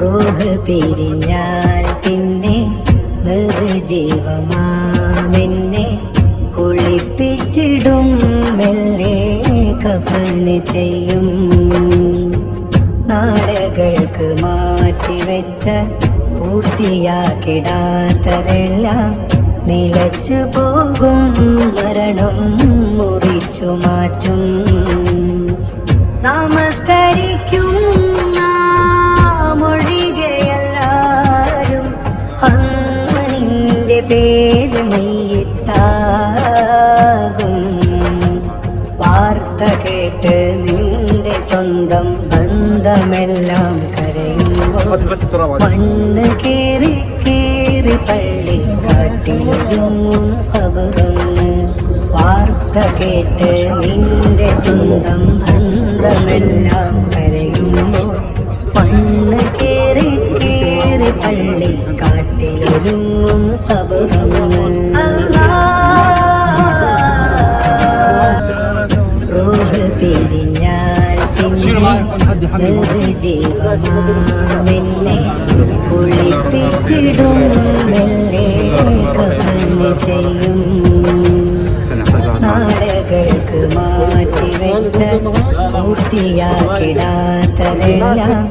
റൂഹ് പിരിഞ്ഞാൽ പിന്നെ നിർജീവമാമെന്നെ കുളിപ്പിച്ചിടും മെല്ലെ കഫന് ചെയ്യും. നാടകൾക്ക് മാറ്റിവെച്ച പൂർത്തിയാക്കിടാത്തതെല്ലാം നിലച്ചു പോകും മരണം മുറിച്ചു മാറ്റും. നമസ്കരിക്കും പേര് മയ്യത്താകും വാർത്ത കേട്ട് നിന്റെ സ്വന്തം ബന്ധമെല്ലാം കരയുമ്പോൾ മണ്ണ് കയറി കയറി പള്ളി കാട്ടിലൊരുങ്ങും അവരൊന്ന് വാർത്ത കേട്ട് നിന്റെ സ്വന്തം ബന്ധമെല്ലാം കരയുമ്പോൾ മണ്ണ് കയറി കയറി പള്ളി കാട്ടിലൊരുങ്ങും നിർജീവമാമെന്നെ കുളിപ്പിച്ചിടും മെല്ലെ കഫന് ചെയ്യും നാടുകൾക്ക് മാറ്റിവെച്ച പൂർത്തിയാക്കിടാത്തതെല്ലാം